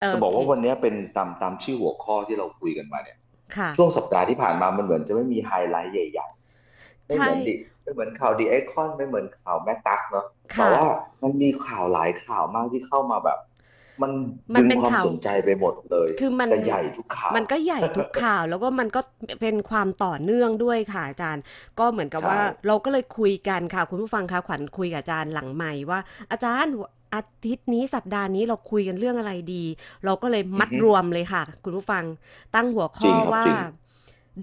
โอจะบอกเคว่าวันนี้เป็นตามตามชื่อหัวข้อที่เราคุยกันมาเนี่ยค่ะช่วงสัปดาห์ที่ผ่านมามันเหมือนจะไม่มีไฮไลท์ใหญ่ๆไม่เหใช่มือนดิไม่เหมือนข่าวดีไอคอนไม่เหมือนข่าวแม่ตั๊กเนาะแต่ค่ะว่ามันมีข่าวหลายข่าวมากที่เข้ามาแบบ มันมันดึงความเป็นข่าวสนใจไปหมดเลยคือมันแต่ใหญ่ทุกข่าวมันก็ใหญ่ทุกข่าวแล้วก็มันก็เป็นความต่อเนื่องด้วยค่ะอาจารย์ ก็เหมือนกับใช่ว่าเราก็เลยคุยกันค่ะคุณผู้ฟังคะขวัญคุยกับอาจารย์หลังใหม่ว่า อาจารย์ อาทิตย์นี้สัปดาห์นี้เราคุยกันเรื่องอะไรดี เราก็เลยมัดอือฮึรวมเลยค่ะ คุณผู้ฟังตั้งหัวจริข้อว่างครับจริง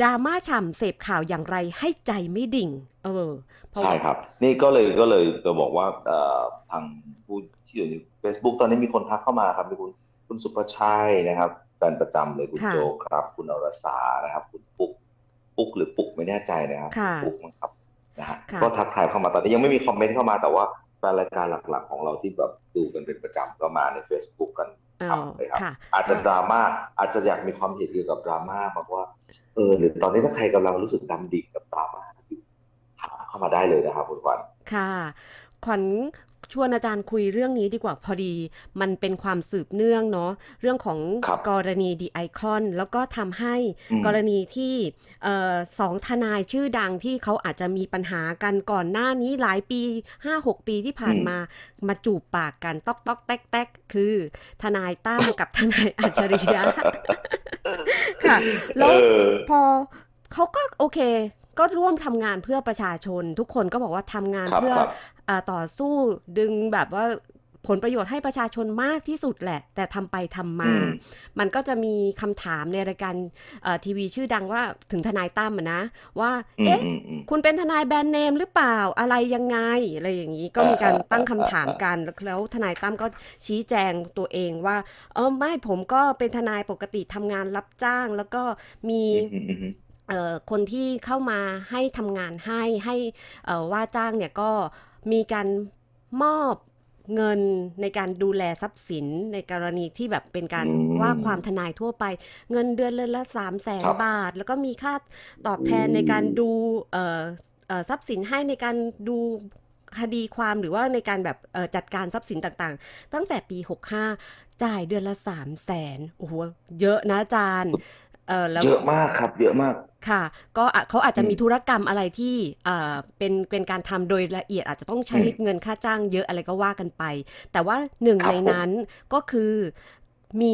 ดราม่าฉ่ำเสพข่าวอย่างไรให้ใจไม่ดิ่ง เออเพราะว่าใช่ครับ นี่ก็เลยก็เลยจะบอกว่าเอ่อทางผู้ที่อยู่ใน Facebook ตอนนี้มีคนทักเข้ามาครับมีคุณคุณสุภชัยนะครับแฟนประจำเลยคุณค่ะโจกครับ คุณอรสานะครับ คุณปุ๊กปุ๊กหรือปุ๊กไม่แน่ใจนะครับค่ะปุ๊กมั้งครับนะฮะค่ะก็ทักทายเข้ามาตอนนี้ยังไม่มีคอมเมนต์เข้ามาแต่ว่า แฟนรายการหลักๆของเราที่แบบดูกันเป็นประจำก็มาใน Facebook กันอ๋อครับเลยครับค่ะอาจจะก็ดราม่าอาจจะอยากมีความเห็นเกี่ยวกับดราม่าบางว่าเออหรือตอนนี้ถ้าใครกำลังรู้สึกดำดิ่งกับดราม่าอยู่ถามเข้ามาได้เลยนะครับคุณขวัญค่ะขวัญ ชวนอาจารย์คุยเรื่องนี้ดีกว่าพอดี มันเป็นความสืบเนื่องเนาะเรื่องของครับกรณีดีไอคอนแล้วก็ทำให้อืมกรณีที่เอ่อสองทนายชื่อดังที่เขาอาจจะมีปัญหากันก่อนหน้านี้หลายปีห้าหกปีที่ผ่าอืมนมามาจูบปากกันต๊อกต๊อกแต๊กแต๊กคือทนายตั้มกับทนายอัจฉริยะค่ะเอแล้วอพอเขาก็โอเค ก็ร่วมทำงานเพื่อประชาชน ทุกคนก็บอกว่าทำงานเพื่อครับครับอ่าต่อสู้ดึงแบบว่าผลประโยชน์ให้ประชาชนมากที่สุดแหละ แต่ทำไปทำอืมามมันก็จะมีคำถามในรายการเอ่อทีวีชื่อดังว่าถึงทนายตั้มอะนะ ว่าอืมเอ๊ะ อืมอืม คุณเป็นทนายแบรนด์เนมหรือเปล่าอะไรยังไง อะไรอย่างนี้ก็อ่ามีการอ่าอ่าตั้งคำถามอ่าอ่ากันแล้วแล้วทนายตั้มก็ชี้แจงตัวเองว่า เออไม่ผมก็เป็นทนายปกติทำงานรับจ้าง แล้วก็มีอืมอืมอืมเอ่อ คนที่เข้ามาให้ทำงานให้ให้เอ่อว่าจ้างเนี่ยก็มีการมอบเงินในการดูแลทรัพย์สินในกรณีที่แบบเป็นอืการว่าความทมนายทั่วไป เงินเดือนเดือนละสามแสนครับบาท แล้วก็มีค่าตอบอืแทนในการมดูเอ่อเอ่อทรัพย์สินให้ในการดูคดีความหรือว่าในการแบบเอ่อจัดการทรัพย์สินต่างๆ ตั้งแต่ปี 65 จ่ายเดือนละ3 0 0แสนโอ้โห เยอะนะอาจารย์ เออแล้ว เยอะมากครับ เยอะมาก ค่ะ ก็อะเขาอาจจะอืมมีธุรกรรมอะไรที่อ่าเป็นเป็นการทำโดยละเอียดอาจจะต้องอืใช้มเงินค่าจ้างเยอะอะไรก็ว่ากันไป แต่ว่าหนึ่งครับผมในนั้นก็คือมี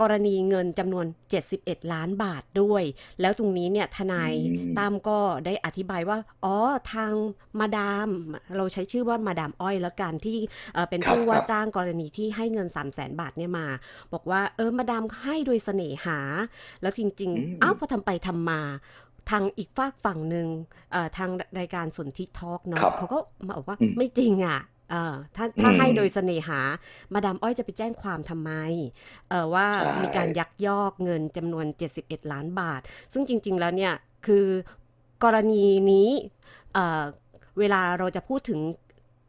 กรณีเงินจำนวน 71 ล้านบาทด้วย แล้วตรงนี้เนี่ยทอืนายมตั้มก็ได้อธิบายว่า อ๋อ ทางมาดาม เราใช้ชื่อว่ามาดามอ้อยแล้วกันที่เอ่อเป็นผู้ว่าครับครับจ้างกรณีที่ให้เงิน 3 0 0แสนบาทเนี่ยมา บอกว่าเออมาดามให้โดยเสน่หา แล้วจริงอืๆมอ้าวพอทำไปทำมาทางอีกฝากฝั่งหนึ่งเอ่อทางรายการสนทิทอล์กคเนาะรับเขาก็มาบอกว่าอืมไม่จริงอะ เออถ้าอืถ้าให้โดยเสมน่หา มาดามอ้อยจะไปแจ้งความทำไมเออว่าใช่มีการยักยอกเงินจำนวน 71 ล้านบาท ซึ่งจริง ๆ แล้วเนี่ย คือกรณีนี้เอ่อเวลาเราจะพูดถึง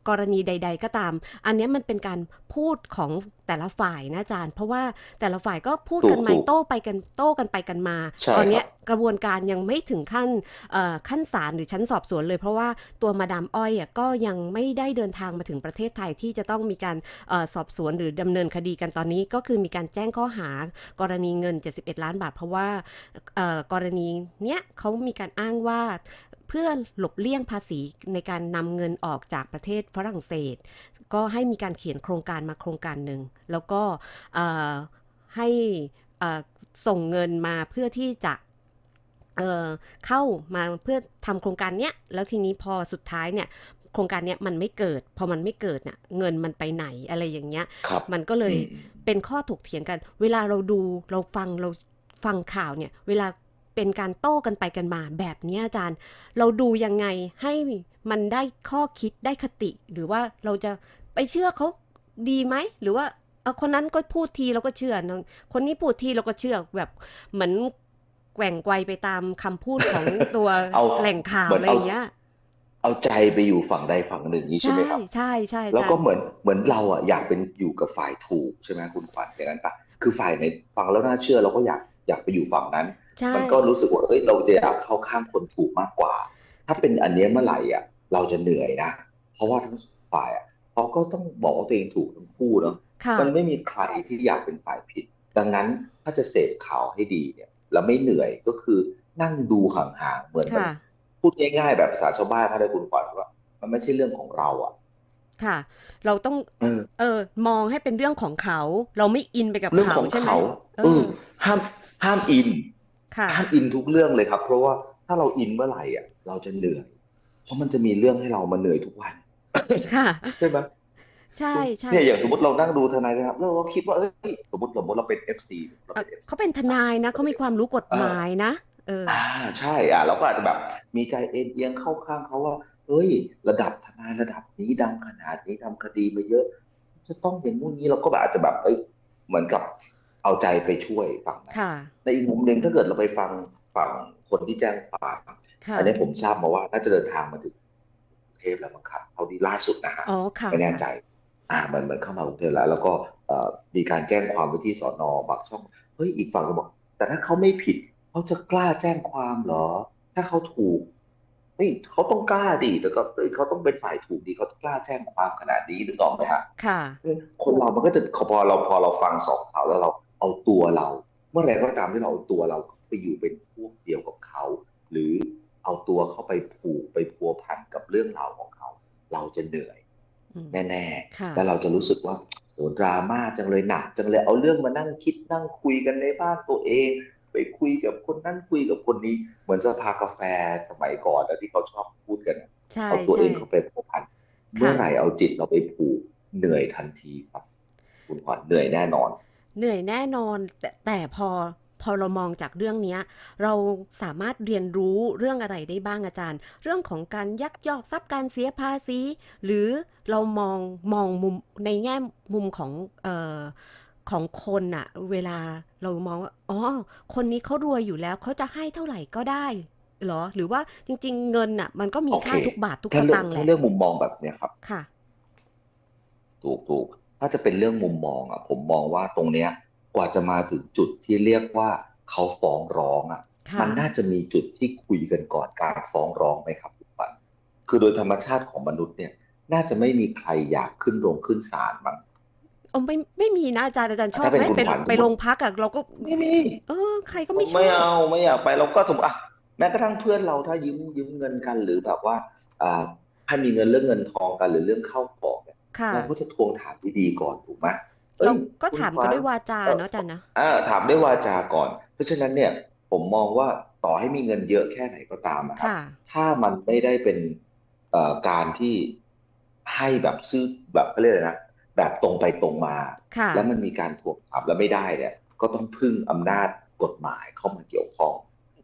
กรณีใด ๆ ก็ตาม อันเนี้ยมันเป็นการพูดของแต่ละฝ่ายนะอาจารย์ เพราะว่าแต่ละฝ่ายก็พูดกันมาถูกถูกโต้ไปกันโต้กันไปกันมาใช่ตอนเนี้ยครับกระบวนการยังไม่ถึงขั้นเอ่อขั้นศาลหรือชั้นสอบสวนเลย เพราะว่าตัวมาดามอ้อยอะก็ยังไม่ได้เดินทางมาถึงประเทศไทยที่จะต้องมีการเออสอบสวนหรือดำเนินคดีกันตอนนี้ก็คือมีการแจ้งข้อหากรณีเงิน 71 ล้านบาท เพราะว่าเอ่อกรณีเนี้ยเขามีการอ้างว่าเพื่อหลบเลี่ยงภาษีในการนำเงินออกจากประเทศฝรั่งเศส ก็ให้มีการเขียนโครงการมาโครงการหนึ่ง แล้วก็เอ่อให้เอ่อส่งเงินมาเพื่อที่จะเอ่อเข้ามาเพื่อทำโครงการเนี้ย แล้วทีนี้พอสุดท้ายเนี่ยโครงการเนี้ยมันไม่เกิด พอมันไม่เกิดน่ะเงินมันไปไหนอะไรอย่างเงี้ยครับมันก็เลยอืมเป็นข้อถกเถียงกัน เวลาเราดูเราฟังเราฟังข่าวเนี่ย เวลาเป็นการโต้กันไปกันมาแบบเนี้ยอาจารย์ เราดูยังไงให้มันได้ข้อคิดได้คติ หรือว่าเราจะ ไปเชื่อเขาดีไหมหรือว่าเอาคนนั้นก็พูดทีเราก็เชื่อนะคนนี้พูดทีเราก็เชื่อแบบเหมือนแกว่งไกวไปตามคำพูดของตัวเอาแหล่งข่าวเหมือนเอาอะไรอย่างเงี้ยเอาใจไปอยู่ฝั่งใดฝั่งหนึ่งนี้ใช่ใช่ไหมครับใช่ใช่อาแล้วจารย์ก็เหมือนเหมือนเราอะอยากเป็นอยู่กับฝ่ายถูกใช่ไหมคุณขวัญอย่างนั้นปะคือฝ่ายไหนฟังแล้วน่าเชื่อเราก็อยากอยากไปอยู่ฝั่งนั้นใช่มันก็รู้สึกว่าเอ้ยเราจะอยากเข้าข้างคนถูกมากกว่า ถ้าเป็นอันเนี้ยเมื่อไหร่อะ เราจะเหนื่อยนะเพราะว่าทั้งสองฝ่ายอะ เขาก็ต้องบอกว่าตัวเองถูกทั้งคู่เนาะค่ะมันไม่มีใครที่อยากเป็นฝ่ายผิด ดังนั้นถ้าจะเสพข่าวให้ดีเนี่ย แล้วไม่เหนื่อยก็คือนั่งดูห่างๆเหมือนมันค่ะพูดง่ายๆแบบภาษาชาวบ้านถ้าได้คุณขวัญว่า มันไม่ใช่เรื่องของเราอะค่ะ เราต้องเออเออ มองให้เป็นเรื่องของเขา เราไม่อินไปกับเรื่องเขาของใช่ไหมเขาเอเอออห้ามห้ามอินค่ะห้ามอินทุกเรื่องเลยครับ เพราะว่าถ้าเราอินเมื่อไหร่อะ เราจะเหนื่อย เพราะมันจะมีเรื่องให้เรามาเหนื่อยทุกวัน ค่ะ ใช่ไหมใช่ใช่เนี่ยอย่างสมมติเรานั่งดูทนายนะครับแล้วเราคิดว่าเอ้ยสมมติสมมติเราเป็นเอฟซีเราเอ่อเป็น FC เขาเป็นทนายนะเขามีความรู้กฎหมายนะเออ อ่าใช่อะเราก็อาจจะแบบ มีใจเอ็นเอียงเข้าข้างเขาว่าเฮ้ย ระดับทนายระดับนี้ดังขนาดนี้ทำคดีมาเยอะ จะต้องอย่างงู้นนี้เราก็แบบอาจจะแบบเอ้ยเหมือนกับเอาใจไปช่วยฝั่งนั้น ค่ะ ในอีกมุมหนึ่งถ้าเกิดเราไปฟังฝั่งคนที่แจ้งความค่ะ อันนี้ผมทราบมาว่าน่าจะเดินทางมาถึงกรุง เทพแล้วมั้งครับเท่าที่ล่าสุดนะฮะอ๋อค่ะไม่แน่ใจอ่าเหมือนเหมือนเข้ามากรุงเทพแล้ว แล้วก็เอ่อมีการแจ้งความไว้ที่สอนอบางช่องเฮ้ยอีกฝั่งก็บอก แต่ถ้าเขาไม่ผิดเขาจะกล้าแจ้งความเหรอ ถ้าเขาถูกเฮ้ยเขาต้องกล้าดิแต่ก็เอ้ยเขาต้องเป็นฝ่ายถูกดีเขาต้องกล้าแจ้งความขนาดนี้นึกออกไหมฮะค่ะ คนเรามันก็จะพอเราพอเราฟังสองข่าวแล้วเราเอาตัวเรา เมื่อไหร่ก็ตามที่เราเอาตัวเราไปอยู่เป็นพวกเดียวกับเขา หรือ เอาตัวเข้าไปผูกไปพัวพันกับเรื่องราวของเขา เราจะเหนื่อยอืมแน่ค่ะๆแล้วเราจะรู้สึกว่าโหดราม่าจังเลยหนักจังเลยเอาเรื่องมานั่งคิดนั่งคุยกันในบ้านตัวเอง ไปคุยกับคนนั้นคุยกับคนนี้ เหมือนสภากาแฟสมัยก่อนอะที่เขาชอบพูดกันอะใช่เอาตัวใช่เองเข้าไปพัวพันเมื่อไหร่เอาจิตเราไปผูกเหนื่อยทันทีครับ คุณขวัญเหนื่อยแน่นอน เหนื่อยแน่นอนแต่แต่พอ พอเรามองจากเรื่องเนี้ยเราสามารถเรียนรู้เรื่องอะไรได้บ้างอาจารย์ เรื่องของการยักยอกทรัพย์การเสียภาษี หรือเรามองมองมุมในแง่มุมของเอ่อของคนอะเวลาเรามองว่าอ๋อคนนี้เขารวยอยู่แล้วเขาจะให้เท่าไหร่ก็ได้เหรอ หรือว่าจริง ๆ เงินอะมันก็มีโอเคค่าทุกบาททุกสถ้าเรื่อตางงค์แหถ้าละเรื่องมุมมองแบบเนี้ยครับค่ะ ถูกถูกถ้าจะเป็นเรื่องมุมมองอะผมมองว่าตรงเนี้ย กว่าจะมาถึงจุดที่เรียกว่าเขาฟ้องร้องอะค่ะ มันน่าจะมีจุดที่คุยกันก่อนการฟ้องร้องไหมครับคุณปันคือโดยธรรมชาติของมนุษย์เนี่ย น่าจะไม่มีใครอยากขึ้นโรงขึ้นศาลมั้งเออไม่ไม่มีนะอาจารย์อาจารย์ชอบถ้าเป็นไหมคุณไปขวัญไปโรงพักอะเราก็ไม่มีเออ ใครก็ผไม่มชอไม่บเอาไม่อยากไปเราก็สมมติอะแม้กระทั่งเพื่อนเราถ้ายืมยืมเงินกันหรือแบบว่า อ่า ถ้ามีเงินเรื่องเงินทองกันหรือเรื่องเข้าของเนี่ยค่ะเราก็จะทวงถามดีๆก่อนถูกไหม เอ้ยเราก็คุณถามขกันญด้วยวาจาเอ่อเนาะอาจารย์นะอ่าถามด้วยวาจาก่อน เพราะฉะนั้นเนี่ย ผมมองว่าต่อให้มีเงินเยอะแค่ไหนก็ตามอะครับ ค่ะ ถ้ามันไม่ได้เป็นเอ่อการที่ให้แบบซื้อแบบเขาเรียกอะไรนะแบบตรงไปตรงมา ค่ะ แล้วมันมีการทวงถามแล้วไม่ได้เนี่ย ก็ต้องพึ่งอำนาจกฎหมายเข้ามาเกี่ยวข้อง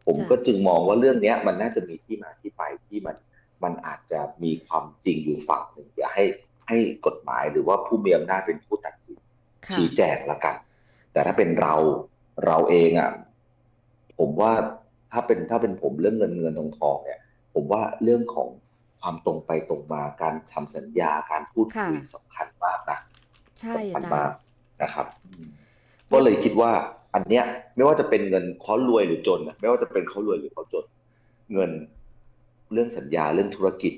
ผมใช่ก็จึงมองว่าเรื่องเนี้ย มันน่าจะมีที่มาที่ไปที่มัน มันอาจจะมีความจริงอยู่ฝั่งหนึ่งอย่าให้ให้กฎหมายหรือว่าผู้มีอำนาจเป็นผู้ตัดสินค่ะ ชี้แจงละกัน แต่ถ้าเป็นเราเราเองอะผมว่าถ้าเป็นถ้าเป็นผมเรื่องเงินเงินทองทองเนี่ย ผมว่าเรื่องของความตรงไปตรงมาการทำสัญญาการพูดคุยค่ะสำคัญมากนะใช่สำคัอาญจารมากย์นะครับอืมก็เลยคิดว่า อันเนี้ย ไม่ว่าจะเป็นเงินเขารวยหรือจนน่ะไม่ว่าจะเป็นเขารวยหรือเขาจน เงินเรื่องสัญญาเรื่องธุรกิจ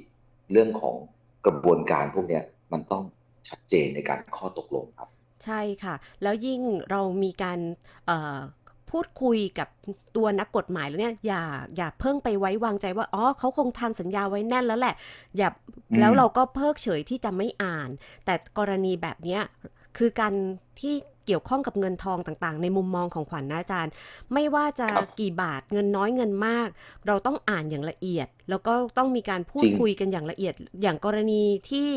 เรื่องของกระบวนการพวกเนี้ย มันต้องชัดเจนในการข้อตกลงครับ ใช่ค่ะ แล้วยิ่งเรามีการเอ่อพูดคุยกับตัวนักกฎหมายแล้วเนี่ยอย่าอย่าเพิ่งไปไว้วางใจว่าอ๋อเขาคงทำสัญญาไว้แน่นแล้วแหละ อย่าอืมแล้วเราก็เพิกเฉยที่จะไม่อ่าน แต่กรณีแบบเนี้ยคือการที่เกี่ยวข้องกับเงินทองต่างๆ ในมุมมองของขวัญนะอาจารย์ ไม่ว่าจะครับกี่บาทเงินน้อยเงินมาก เราต้องอ่านอย่างละเอียด แล้วก็ต้องมีการพูดจริงคุยกันอย่างละเอียด อย่างกรณีที่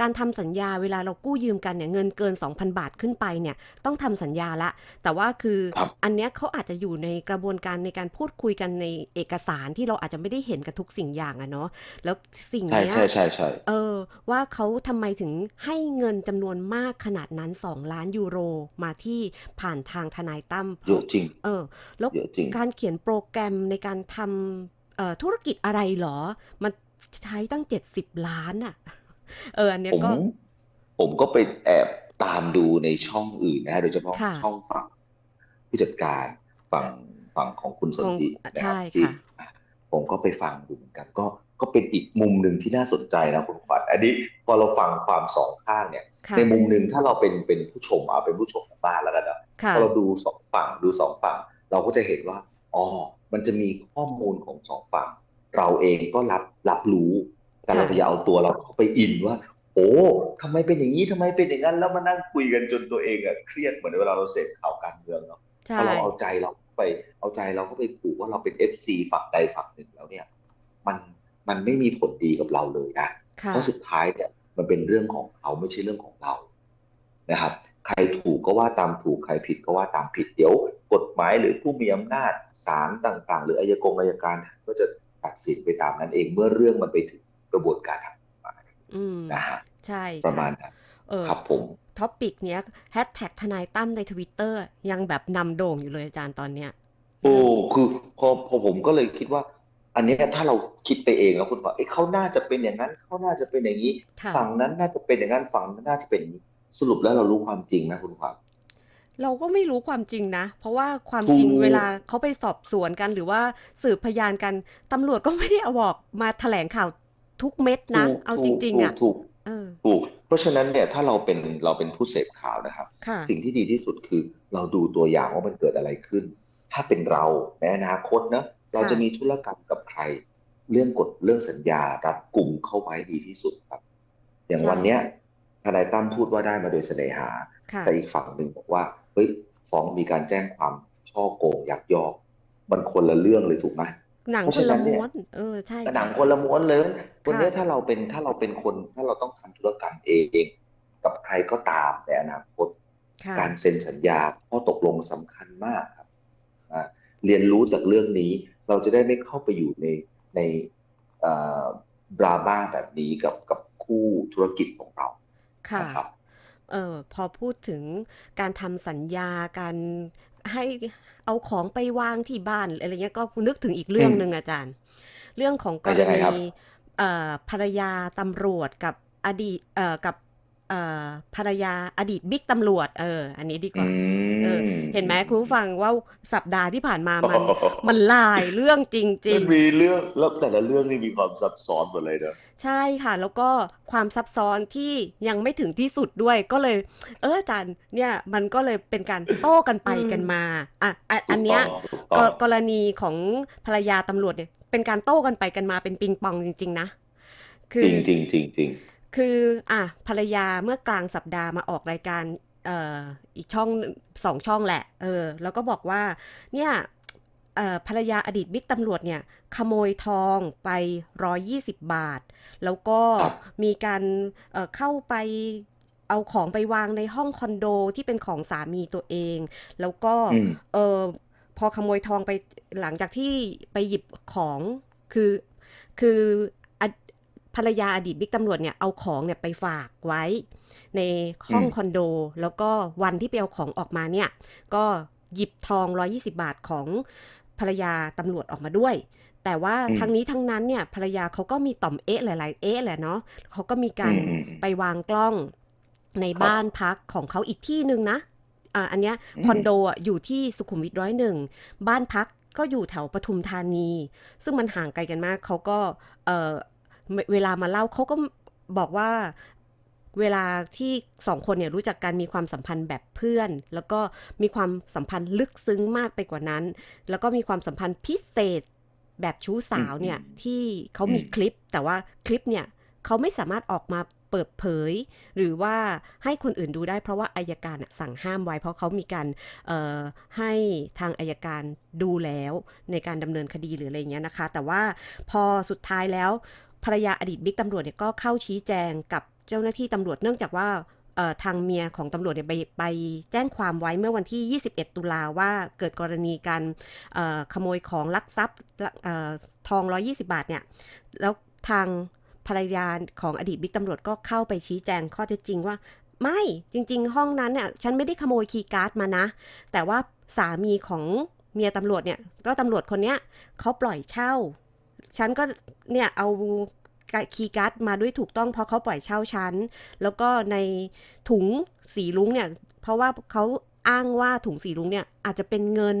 การทำสัญญาเวลาเรากู้ยืมกันเนี่ยเงินเกิน 2,000 บาทขึ้นไปเนี่ยต้องทำสัญญาละ แต่ว่าคือครับอันเนี้ยเขาอาจจะอยู่ในกระบวนการในการพูดคุยกันในเอกสารที่เราอาจจะไม่ได้เห็นกันทุกสิ่งอย่างอะเนาะแล้วสิ่งใช่เนี้ยใช่ใช่ใช่เออ ว่าเขาทำไมถึงให้เงินจำนวนมากขนาดนั้น 2 ล้านยูโรมาที่ผ่านทางทนายตั้มเพเยราะอะจริง เออ แล้วเยอะจริงการเขียนโปรแกรมในการทำเอ่อ ธุรกิจอะไรเหรอ มันใช้ตั้ง70ล้านอะเอออันเนี้ยผมก็ ผมก็ไปแอบตามดูในช่องอื่นนะฮะโดยเฉพาะค่ะช่องฝั่งผู้จัดการฝั่งฝั่งของคุณสนธิของนะคใช่รับที่ค่ะอะผมก็ไปฟังดูเหมือนกันก็ก็เป็นอีกมุมหนึ่งที่น่าสนใจนะคุณขวัญอันนี้พอเราฟังความสองข้างเนี่ยค่ะในมุมหนึ่งถ้าเราเป็นเป็นผู้ชมเอาเป็นผู้ชมของบ้านแล้วกันนะค่ะพอเราดูสองฝั่งดูสองฝั่ง เราก็จะเห็นว่าอ๋อ มันจะมีข้อมูลของสองฝั่งเราเองก็รับรับรู้ แต่เราค่ะอย่าเอาตัวเราเข้าไปอินว่า โอ้ทำไมเป็นอย่างนี้ทำไมเป็นอย่างนั้น แล้วมานั่งคุยกันจนตัวเองอะเครียดเหมือนเวลาเราเสพข่าวการเมืองเนาะใช่พอเราเอาใจเราไปเอาใจเราก็ไปผูกว่าเราเป็นเอฟซีฝั่งใดฝั่งหนึ่งแล้วเนี่ย มันมันไม่มีผลดีกับเราเลยนะค่ะเพราะสุดท้ายเนี่ยมันเป็นเรื่องของเขาไม่ใช่เรื่องของเรานะครับ ใครถูกก็ว่าตามถูกใครผิดก็ว่าตามผิดเดี๋ยว กฎหมายหรือผู้มีอำนาจศาลต่างๆ หรืออายกงอายการก็จะตัดสินไปตามนั้นเองเมื่อเรื่องมันไปถึงกระบวนการทางกฎหมายอืมนะฮะใช่ประมาค่ะณนั้นเออครับผมท็อปิกเนี้ยแฮชแท็กทนายตั้มในทวิตเตอร์ยังแบบนำโด่งอยู่เลยอาจารย์ตอนเนี้ยโอ้คือพอพอผมก็เลยคิดว่า อันเนี้ยถ้าเราคิดไปเองแล้วคุณบอกเอ้เขาน่าจะเป็นอย่างนั้นเขาน่าจะเป็นอย่างนี้ค่ะฝั่งนั้นน่าจะเป็นอย่างนั้นฝั่งนั้นน่าจะเป็นอย่างนี้ สรุปแล้วเรารู้ความจริงนะคุณขวัญเราก็ไม่รู้ความจริงนะ เพราะว่าความถูกจริงเวลาเขาไปสอบสวนกันหรือว่าสืบพยานกันตำรวจก็ไม่ได้เอาบอกมาแถลงข่าวทุกเม็ดนะถูกเอาถูจกริงถูๆกอะถูกเออถูก เพราะฉะนั้นเนี่ยถ้าเราเป็นเราเป็นผู้เสพข่าวนะครับค่ะสิ่งที่ดีที่สุดคือเราดูตัวอย่างว่ามันเกิดอะไรขึ้น ถ้าเป็นเราในอนาคตนะเราจะมีธุรกรรมกับใคร เรื่องกฎเรื่องสัญญารัดกลุ่มเข้าไว้ดีที่สุดครับ อย่างใช่วันเนี้ย ทนายตั้มพูดว่าได้มาโดยเสน่หาค่ะแต่อีกฝั่งหนึ่งบอกว่าเฮ้ยฟ้องมีการแจ้งความช่อโกงยักยอกมันคนละเรื่องเลยถูกไหมหนังเพราะคฉะนนั้ละนเนี่ยม้วนเออใช่หนัจ้ะงคนละม้วนเลยวันนี้ค่ะถ้าเราเป็นถ้าเราเป็นคนถ้าเราต้องทำธุรกรรมเองกับใครก็ตามในอนาคตค่ะการเซ็นสัญญาข้อตกลงสำคัญมากครับอ่าเรียนรู้จากเรื่องนี้เราจะได้ไม่เข้าไปอยู่ในในเอ่อดราม่าแบบนี้กับกับคู่ธุรกิจของเรา ค่ะนะครับ เออพอพูดถึงการทำสัญญาการให้เอาของไปวางที่บ้านอะไรเงี้ยก็นึกถึงอีกเรื่องอืมหนึ่งอาจารย์ เรื่องของกเป็นรยังไงณีครับ เอ่อภรรยาตำรวจกับอดีตเอ่อกับ เอ่อภรรยาอดีตบิ๊กตำรวจ เออ อันนี้ดีกอืว่า เออมเห็นไหมคุณผู้ฟังว่าสัปดาห์ที่ผ่านมามัน มันหลายเรื่องจริมันง มีเรื่องแล้วแต่ละเรื่องนี่มีความซับซ้อนหมดเลยเนอะๆ ใช่ค่ะ แล้วก็ความซับซ้อนที่ยังไม่ถึงที่สุดด้วยก็เลย เอออาจารย์เนี่ยมันก็เลยเป็นการโต้กันไปกันมาอะอะอันเนี้ยถูกกต้อง กรณีของภรรยาตำรวจเนี่ย เป็นการโต้กันไปกันมาเป็นปิงปองจริง ๆ นะ คืจอ ริงจริงจริงจริง คืออะภรรยาเมื่อกลางสัปดาห์มาออกรายการเอ่ออีกช่องหนึ่งสองช่องแหละ เออ แล้วก็บอกว่าเนี่ยเอ่อภรรยาอดีตบิ๊กตำรวจเนี่ย ขโมยทองไป 120 บาท แล้วก็ครับมีการเอ่อเข้าไปเอาของไปวางในห้องคอนโดที่เป็นของสามีตัวเอง แล้วก็อืมเออพอขโมยทองไปหลังจากที่ไปหยิบของคือคืออด ภรรยาอดีตบิ๊กตำรวจเนี่ยเอาของเนี่ยไปฝากไว้ ในห้องอืมคอนโด แล้วก็วันที่ไปเอาของออกมาเนี่ย ก็หยิบทอง 120 บาทของภรรยาตำรวจออกมาด้วย แต่ว่าอืมทั้งนี้ทั้งนั้นเนี่ยภรรยาเขาก็มีต่อมเอ๊ะหลายๆเอ๊ะแหละเนาะเขาก็มีการอืมอืมอืมไปวางกล้องในครับบ้านพักของเขาอีกที่หนึ่งนะอ่าอันเนี้ยอืมคอนโดอะอยู่ที่สุขุมวิทร้อยหนึ่งบ้านพักก็อยู่แถวปทุมธานี ซึ่งมันห่างไกลกันมากเขาก็เออ เวเวลามาเล่าเขาก็บอกว่าเวลาที่สองคนเนี่ยรู้จักกันมีความสัมพันธ์แบบเพื่อน แล้วก็มีความสัมพันธ์ลึกซึ้งมากไปกว่านั้น แล้วก็มีความสัมพันธ์พิเศษแบบชู้สาวเนี่ยอืมที่เขามีอืมคลิป แต่ว่าคลิปเนี่ยเขาไม่สามารถออกมาเปิดเผย หรือว่าให้คนอื่นดูได้เพราะว่าอายการน่ะสั่งห้ามไว้ เพราะเขามีการเอ่อให้ทางอายการดูแล้วในการดำเนินคดีหรืออะไรเงี้ยนะคะ แต่ว่าพอสุดท้ายแล้ว ภรรยาอดีตบิ๊กตำรวจเนี่ยก็เข้าชี้แจงกับเจ้าหน้าที่ตำรวจเนื่องจากว่าทางเมียของตำรวจเนี่ยไปไปแจ้งความไว้เมื่อวันที่ 21 ตุลาว่าเกิดกรณีการขโมยของลักทรัพย์ทอง 120 บาทเนี่ย แล้วทางภรรยาของอดีตบิ๊กตำรวจก็เข้าไปชี้แจงข้อเท็จจริงว่า ไม่จริง ๆ ห้องนั้นเนี่ยฉันไม่ได้ขโมยคีย์การ์ดมานะ แต่ว่าสามีของเมียตำรวจเนี่ยก็ตำรวจคนเนี้ยเขาปล่อยเช่า ฉันก็เนี่ยเอาคีย์การ์ดมาด้วยถูกต้องเพราะเขาปล่อยเช่าฉันแล้วก็ในถุงสีรุ้งเนี่ย เพราะว่าเขาอ้างว่าถุงสีรุ้งเนี่ยอาจจะเป็นเงิน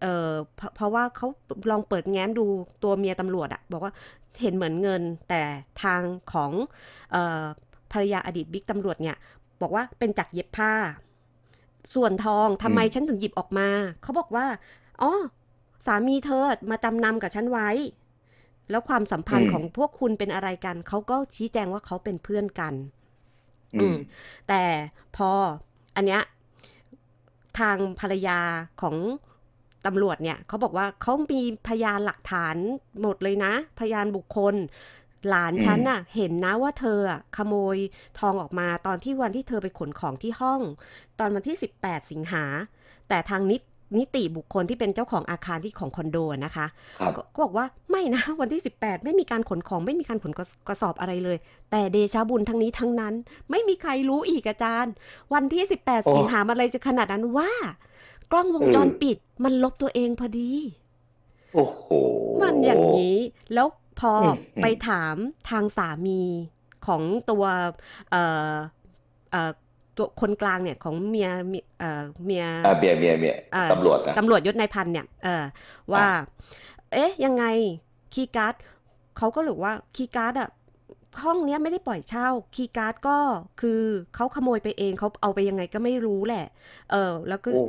เอ่อเพราะเพราะว่าเขาลองเปิดแง้มดูตัวเมียตำรวจอะบอกว่าเห็นเหมือนเงินแต่ทางของเออภรรยาอดีตบิ๊กตำรวจเนี่ย บอกว่าเป็นจักรเย็บผ้า ส่วนทองทำไมอืมฉันถึงหยิบออกมา เขาบอกว่าอ๋อสามีเธอมาจำนำกับฉันไว้ แล้วความสัมพันธ์อืมของพวกคุณเป็นอะไรกัน เขาก็ชี้แจงว่าเขาเป็นเพื่อนกัน อือืมมแต่พออันเนี้ยทางภรรยาของตำรวจเนี่ยเขาบอกว่าเขามีพยานหลักฐานหมดเลยนะ พยานบุคคล หลานฉันน่ะ เห็นนะว่าเธออะขโมยทองออกมาตอนที่วันที่เธอไปขนของที่ห้อง ตอนวันที่ 18 สิงหา แต่ทางนิ นิติบุคคลที่เป็นเจ้าของอาคารที่ของคอนโดอะนะคะครับก็ก็บอกว่าไม่นะวันที่ 18 ไม่มีการขนของไม่มีการขนกระกระสอบอะไรเลย แต่เดชาบุญทั้งนี้ทั้งนั้น ไม่มีใครรู้อีกอาจารย์ วันที่โอ้18 สิงหามันอะไรจะขนาดนั้นว่า กล้องวงจรเออปิดมันลบตัวเองพอดี โอ้โหมันอย่างนี้ แล้วพออมอืมไปถามทางสามีของตัวเอ่อเอ่อ ตัวคนกลางเนี่ยของเมียเมียเอ่อเมียอ่าเมียเมียเมียเอ่อตำรวจนะตำรวจยศนายพันเนี่ยเออว่า เอ๊ะ ยังไงคีย์การ์ดเขาก็เลยบอกว่าคีย์การ์ดอะห้องเนี้ยไม่ได้ปล่อยเช่าคีย์การ์ดก็คือเขาขโมยไปเองเขาเอาไปยังไงก็ไม่รู้แหละ เออ แล้วก็โอ้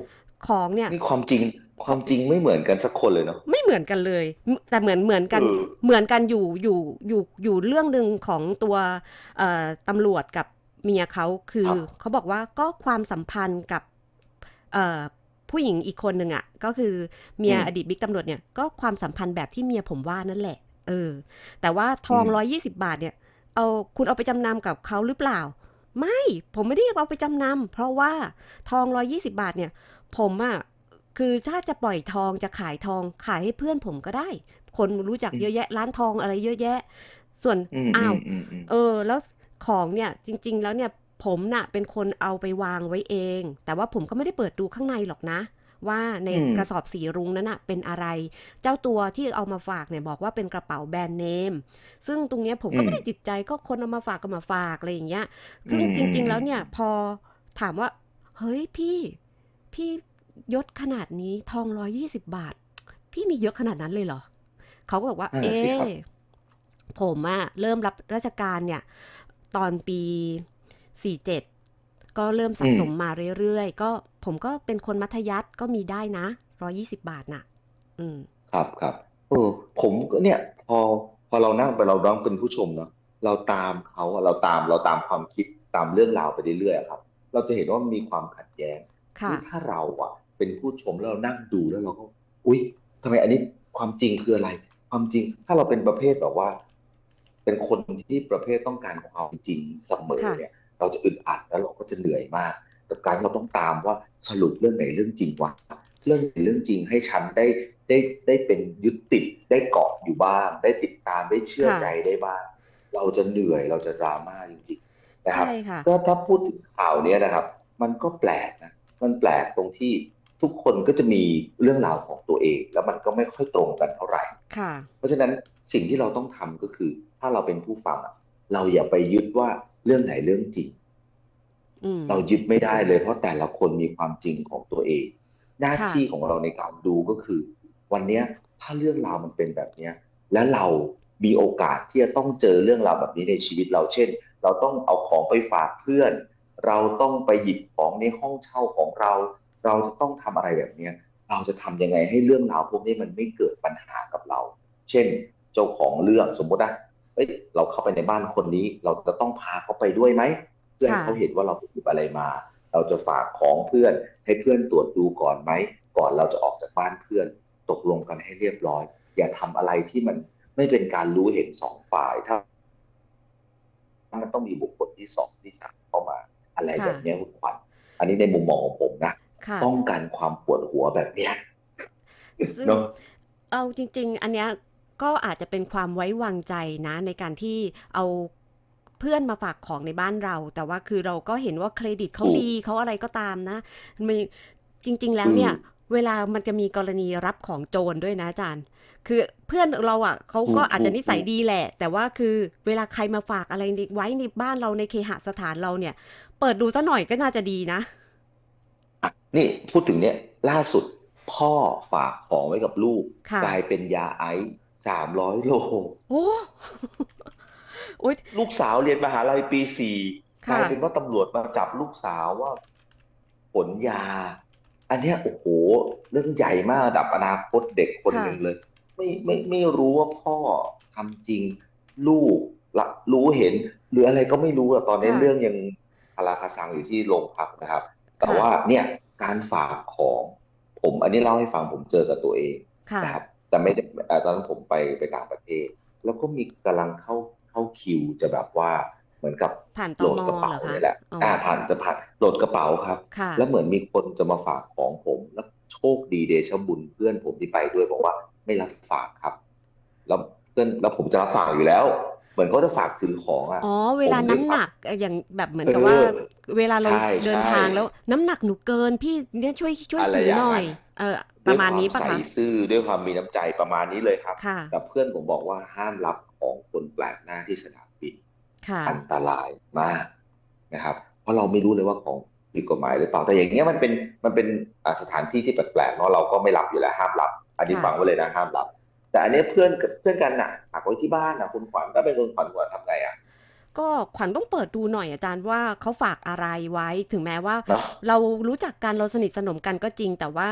ของเนี่ยนี่ความจริงความจริงไม่เหมือนกันสักคนเลยเนาะไม่เหมือนกันเลย แต่เหมือนเหมือนกันเออเหมือนกันอยู่อยู่อยู่อยู่เรื่องหนึ่งของตัวเอ่อตำรวจกับ เมียเขาคือครับเขาบอกว่าก็ความสัมพันธ์กับเอ่อผู้หญิงอีกคนหนึ่งอะ ก็คือเมียอืมอดีตบิ๊กตำรวจเนี่ยก็ความสัมพันธ์แบบที่เมียผมว่านั่นแหละ เออ แต่ว่าทองอืมร้อยี่สิบาทเนี่ย เอาคุณเอาไปจำนำกับเขาหรือเปล่า ไม่ผมไม่ได้เอาไปจำนำเพราะว่าทองร้อยี่สิบาทเนี่ย ผมอะคือถ้าจะปล่อยทองจะขายทองขายให้เพื่อนผมก็ได้ คนรู้จักอืมเยอะแยะ ร้านทองอะไรเยอะแยะ ส่วนอืมอ้าวอืมอืมเออ แล้ว ของเนี่ยจริง ๆ แล้วเนี่ยผมน่ะเป็นคนเอาไปวางไว้เอง แต่ว่าผมก็ไม่ได้เปิดดูข้างในหรอกนะ ว่าในอืมกระสอบสีรุ้งนั้นน่ะเป็นอะไร เจ้าตัวที่เอามาฝากเนี่ยบอกว่าเป็นกระเป๋าแบรนด์เนม ซึ่งตรงเนี้ยผมก็อืมไม่ได้ติดใจก็คนเอามาฝากก็มาฝากอะไรอย่างเงี้ยซึ่งอืมจริง ๆ แล้วอืมเนี่ยพอถามว่า เฮ้ยพี่ พี่ยศขนาดนี้ทองร้อยี่สิบบาท พี่มีเยอะขนาดนั้นเลยเหรอ เขาก็บอกว่านั่นเอน่ะสิครับผมอะเริ่มรับราชการเนี่ย ตอนปีสี่เจ็ดก็เริ่มสะสมมาเรื่อยๆ ก็ผมก็เป็นคนมัธยัสถ์ก็มีได้นะร้อยี่สิบบาทน่ะ อืม ครับครับเออผมก็เนี่ย พอพอเรานั่งไปเราร้องเป็นผู้ชมเนาะเราตามเขาอะเราตามเราตามความคิดตามเรื่องราวไปเรื่อยๆอะครับ เราจะเห็นว่ามันมีความขัดแย้งค่ะนี่ถ้าเราอะเป็นผู้ชมแล้วเรานั่งดูแล้วเราก็ อุ๊ยทำไมอันนี้ความจริงคืออะไร ความจริงถ้าเราเป็นประเภทแบบว่า เป็นคนที่ประเภทต้องการความจริงเสมอค่ะเนี่ย เราจะอึดอัดแล้วเราก็จะเหนื่อยมาก กับการเราต้องตามว่าสรุปเรื่องไหนเรื่องจริงวะเรื่องไหนเรื่องจริงให้ฉันได้ได้ได้เป็นยึดติดได้เกาะอยู่บ้าง ได้ติดตามได้เชื่อค่ะใจได้บ้าง เราจะเหนื่อยเราจะดราม่าจริงๆนะครับใช่ค่ะก็ถ้าพูดถึงข่าวเนี้ยนะครับ มันก็แปลกนะมันแปลกตรงที่ ทุกคนก็จะมีเรื่องราวของตัวเอง แล้วมันก็ไม่ค่อยตรงกันเท่าไหร่ค่ะเพราะฉะนั้นสิ่งที่เราต้องทำก็คือ ถ้าเราเป็นผู้ฟังอะเราอย่าไปยึดว่าเรื่องไหนเรื่องจริงอืมเรายึดไม่ได้เลยเพราะแต่ละคนมีความจริงของตัวเอง หน้าค่ะที่ของเราในการดูก็คือ วันเนี้ยถ้าเรื่องราวมันเป็นแบบเนี้ยและเรามีโอกาสที่จะต้องเจอเรื่องราวแบบนี้ในชีวิตเราเช่น เราต้องเอาของไปฝากเพื่อน เราต้องไปหยิบของในห้องเช่าของเรา เราจะต้องทำอะไรแบบเนี้ยเราจะทำยังไงให้เรื่องราวพวกนี้มันไม่เกิดปัญหากับเรา เช่น เจ้าของเรื่องสมมตินะเอ้ยเราเข้าไปในบ้านคนนี้ เราจะต้องพาเขาไปด้วยไหมเพื่อให้เขาเห็นว่าเราไปหยิบอะไรมา เราจะฝากของเพื่อน ให้เพื่อนตรวจดูก่อนไหมก่อนเราจะออกจากบ้านเพื่อน ตกลงกันให้เรียบร้อย อย่าทำอะไรที่มันไม่เป็นการรู้เห็นสองฝ่ายถ้ามันต้องมีบุคคลที่สองที่สามเข้ามา อะไรแบบนี้คุณขวัญอันนี้ในมุมมองของผมนะ ป้องกันความปวดหัวแบบเนี้ยซึ่งเนาะเอาจริง ๆ อันเนี้ยก็อาจจะเป็นความไว้วางใจนะ ในการที่เอาเพื่อนมาฝากของในบ้านเรา แต่ว่าคือเราก็เห็นว่าเครดิตเขาถูกดีเขาอะไรก็ตามนะมันจริง ๆ แล้วเนี่ยอืมเวลามันจะมีกรณีรับของโจรด้วยนะอาจารย์ คือเพื่อนเราอะเขาก็ถูกอาจจะนิสัยถูกดีแหละ แต่ว่าคือเวลาใครมาฝากอะไรในไว้ในบ้านเราในเคหสถานเราเนี่ย เปิดดูซะหน่อยก็น่าจะดีนะอะ นี่พูดถึงเนี่ยล่าสุดพ่อฝากของไว้กับลูกค่ะกลายเป็นยาไอซ์สามร้อยโลโอ้โอ๊ยลูกสาวเรียนมหาลัยปีสี่กลาค่ะยเป็นว่าตำรวจมาจับลูกสาวว่าขนยา อันเนี้ยโอ้โห เรื่องใหญ่มากระดับอนาคตเด็กคนค่ะหนึ่งเลย ไม่ไม่ไม่รู้ว่าพ่อทำจริง ลูกละรู้เห็น หรืออะไรก็ไม่รู้อะตอนนี้ค่ะเรื่องยังคาราคาซังอยู่ที่โรงพักนะครับ แต่ค่ะว่าเนี่ย การฝากของ ผมอันนี้เล่าให้ฟังผมเจอกับตัวเองค่ะนะครับแต่ไม่ได้เอ่อตอนนั้นผมไปไปต่างประเทศ แล้วก็มีกำลังเข้าเข้าคิวจะแบบว่าเหมือนกับผ่านตโหลดมกระเป๋าเหรอคะเนี่ยแหละอ๋ออ่าผ่านจะผ่านโหลดกระเป๋าครับค่ะแล้วเหมือนมีคนจะมาฝากของผมแล้วโชคดีเดชะบุญเพื่อนผมที่ไปด้วยบอกว่าไม่รับฝากครับ แล้วเพื่อนแล้วผมจะรับฝากอยู่แล้วเห มือนเขาจะฝากถือของอะ อ๋อ เวลาผมด้วยน้ำหนักเอ่ออย่างแบบเหมือนกับเออว่าเวลาเราใช่เดินใช่ ทางแล้วน้ำหนักหนูเกินพี่เนี่ยช่วยช่วยอะไรถืออย่างหน่อย นั้น เออ ปด้วยระมาณนี้ควปะใสคะ ซื่อด้วยความมีน้ำใจประมาณนี้เลยครับ ค่ะ แต่เพื่อนผมบอกว่าห้ามรับของคนแปลกหน้าที่สนามบิน ค่ะ อันตรายมากนะครับ เพราะเราไม่รู้เลยว่าของผิดกฎหมายหรือเปล่าแต่อย่างเงี้ยมันเป็นมันเป็นอ่าสถานที่ที่แปลกๆเนาะเราก็ไม่รับอยู่แล้วห้ามรับ อันนี้ค่ะ ฟังไว้เลยนะห้ามรับ แต่อันเนี้ยเพื่อนกับเพื่อนกันน่ะฝากไว้ที่บ้านนะคุณขวัญก็เป็นคนขวัญขวัญทำไงอะก็ขวัญต้องเปิดดูหน่อยอาจารย์ว่าเขาฝากอะไรไว้ถึงแม้ว่าเนาะเรารู้จักกันเราสนิทสนมกันก็จริง แต่ว่า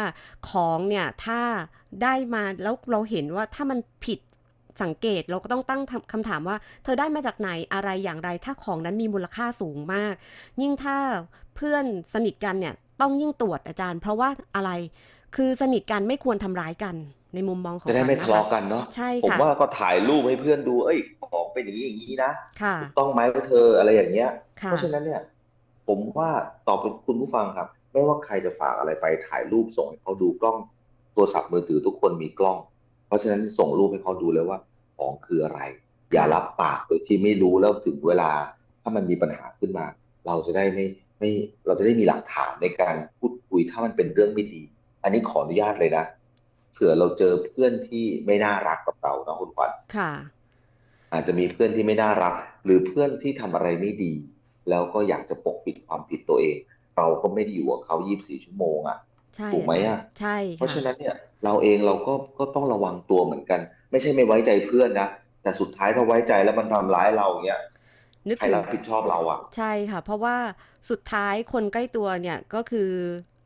ของเนี่ยถ้าได้มาแล้วเราเห็นว่าถ้ามันผิดสังเกตเราก็ต้องตั้งคำถามว่า เธอได้มาจากไหนอะไรอย่างไร ถ้าของนั้นมีมูลค่าสูงมาก ยิ่งถ้าเพื่อนสนิทกันเนี่ยต้องยิ่งตรวจอาจารย์ เพราะว่าอะไรคือสนิทกันไม่ควรทำร้ายกัน ในมุมมองของจะได้ขวัญไม่นทะเลาะกันเนาะใช่ผมค่ะว่าก็ถ่ายรูปให้เพื่อนดู เอ้ยของเป็นอย่างนี้อย่างนี้นะค่ะถูกต้องไหมเธออะไรอย่างเงี้ย ค่ะ เพราะฉะนั้นเนี่ย ผมว่าตอบเป็นคุณผู้ฟังครับ ไม่ว่าใครจะฝากอะไรไปถ่ายรูปส่งให้เขาดูกล้องโทรศัพท์มือถือทุกคนมีกล้อง เพราะฉะนั้นส่งรูปให้เขาดูเลยว่าของคืออะไร อย่ารับปากโดยที่ไม่รู้แล้วถึงเวลา ถ้ามันมีปัญหาขึ้นมา เราจะได้ไม่ไม่เราจะได้มีหลักฐานในการพูดคุยถ้ามันเป็นเรื่องไม่ดี อันนี้ขออนุญาตเลยนะ เผื่อเราเจอเพื่อนที่ไม่น่ารักกับเรานะคุณขวัญค่ะ อาจจะมีเพื่อนที่ไม่น่ารัก หรือเพื่อนที่ทำอะไรไม่ดี แล้วก็อยากจะปกปิดความผิดตัวเอง เราก็ไม่ได้อยู่กับเขา24ชั่วโมงอะใช่ถูกไหมอาจารอะย์ใช่เพราะค่ะฉะนั้นเนี่ยเราเองเราก็ก็ต้องระวังตัวเหมือนกัน ไม่ใช่ไม่ไว้ใจเพื่อนนะแต่สุดท้ายถ้าไว้ใจแล้วมันทำร้ายเราอย่างเงี้ยนึกใครถึงรับผิดชอบเราอะใช่ค่ะ เพราะว่าสุดท้ายคนใกล้ตัวเนี่ยก็คือ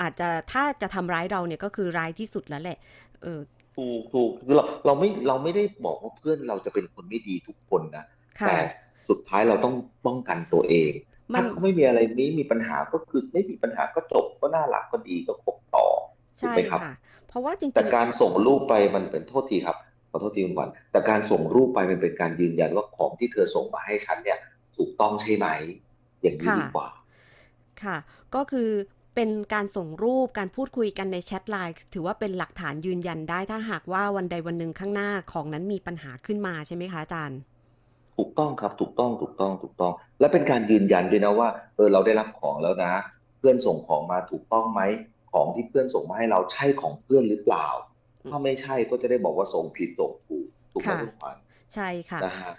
อาจจะถ้าจะทำร้ายเราเนี่ยก็คือร้ายที่สุดแล้วแหละ เออถูกถูกคือเราเราไม่เราไม่ได้บอกว่าเพื่อนเราจะเป็นคนไม่ดีทุกคนนะค่ะแต่สุดท้ายเราต้องป้องกันตัวเองมันถ้าเขาไม่มีอะไรนี้มีปัญหาก็คือไม่มีปัญหาก็จบก็น่ารักก็ดีก็คบต่อถูกใช่ไหมครับค่ะเพราะว่าจริแต่งการส่งรูปไปมันเป็นโทษทีครับขอโทษทีคุณขวัญแต่การส่งรูปไปมันเป็นการยืนยันว่าของที่เธอส่งมาให้ฉันเนี่ย ถูกต้องใช่ไหมอย่างนี้ค่ะดีกว่าๆค่ะ ก็คือ เป็นการส่งรูปการพูดคุยกันในแชทไลน์ถือว่าเป็นหลักฐานยืนยันได้ถ้าหากว่าวันใดวันหนึ่งข้างหน้าของนั้นมีปัญหาขึ้นมาใช่ไหมคะอาจารย์ ถูกต้องครับถูกต้องถูกต้องถูกต้อง และเป็นการยืนยันด้วยนะว่าเออเราได้รับของแล้วนะ เพื่อนส่งของมาถูกต้องไหมของที่เพื่อนส่งมาให้เราใช่ของเพื่อนหรือเปล่า ถ้าไม่ใช่ก็จะได้บอกว่าส่งผิดส่งถูกถูกไหมค่ะคุณขวัญใช่ค่ะนะฮะ